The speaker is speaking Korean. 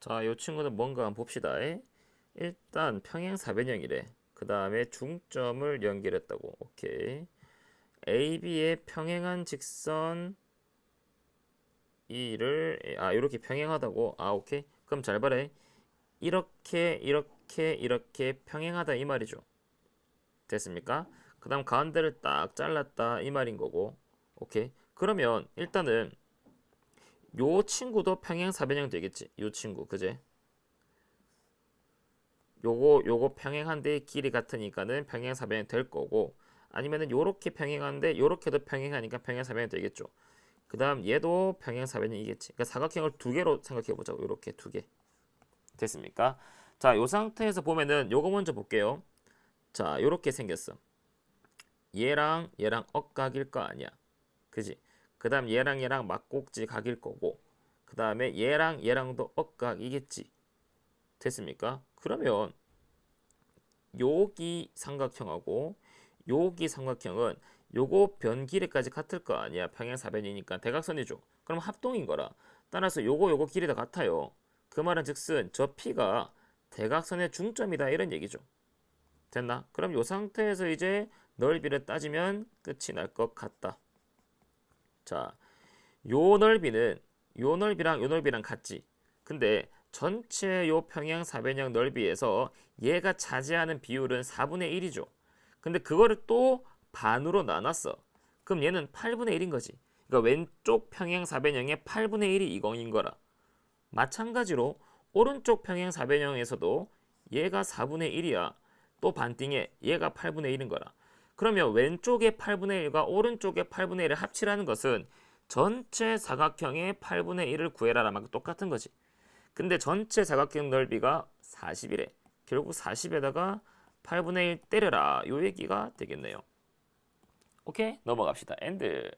자, 이 친구는 뭔가 한번 봅시다. 일단 평행 사변형이래. 그 다음에 중점을 연결했다고. 오케이. AB의 평행한 직선 이를 아 이렇게 평행하다고. 아 오케이. 그럼 잘 봐라. 이렇게 이렇게 이렇게 평행하다 이 말이죠. 됐습니까? 그 다음 가운데를 딱 잘랐다 이 말인 거고. 오케이. 그러면 일단은 요 친구도 평행 사변형 되겠지. 요 친구, 그제? 요거 요거 평행한데 길이 같으니까는 평행 사변형 될 거고 아니면은 요렇게 평행한데 요렇게도 평행하니까 평행 사변형 되겠죠. 그다음 얘도 평행 사변형이겠지. 그러니까 사각형을 두 개로 생각해 보자고. 요렇게 두 개. 됐습니까? 자, 요 상태에서 보면은 요거 먼저 볼게요. 자, 요렇게 생겼어. 얘랑 얘랑 억각일 거 아니야. 그지? 그 다음 얘랑 얘랑 막꼭지 각일 거고 그 다음에 얘랑 얘랑도 억각이겠지. 됐습니까? 그러면 여기 삼각형하고 여기 삼각형은 요거 변 길이까지 같을 거 아니야. 평행사변이니까. 대각선이죠. 그럼 합동인 거라. 따라서 요거 요거 길이 다 같아요. 그 말은 즉슨 저 P가 대각선의 중점이다 이런 얘기죠. 됐나? 그럼 요 상태에서 이제 넓이를 따지면 끝이 날 것 같다 자, 요 넓이는 요 넓이랑 요 넓이랑 같지. 근데 전체 요 평행 사변형 넓이에서 얘가 차지하는 비율은 4분의 1이죠. 근데 그거를 또 반으로 나눴어. 그럼 얘는 8분의 1인 거지. 그러니까 왼쪽 평행 사변형의 8분의 1이 이공인 거라. 마찬가지로 오른쪽 평행 사변형에서도 얘가 4분의 1이야. 또 반띵에 얘가 8분의 1인 거라. 그러면 왼쪽의 8분의 1과 오른쪽의 8분의 1을 합치라는 것은 전체 사각형의 8분의 1을 구해라라는 똑같은 거지. 근데 전체 사각형 넓이가 40이래. 결국 40에다가 8분의 1 때려라. 요 얘기가 되겠네요. 오케이? 넘어갑시다. 엔드.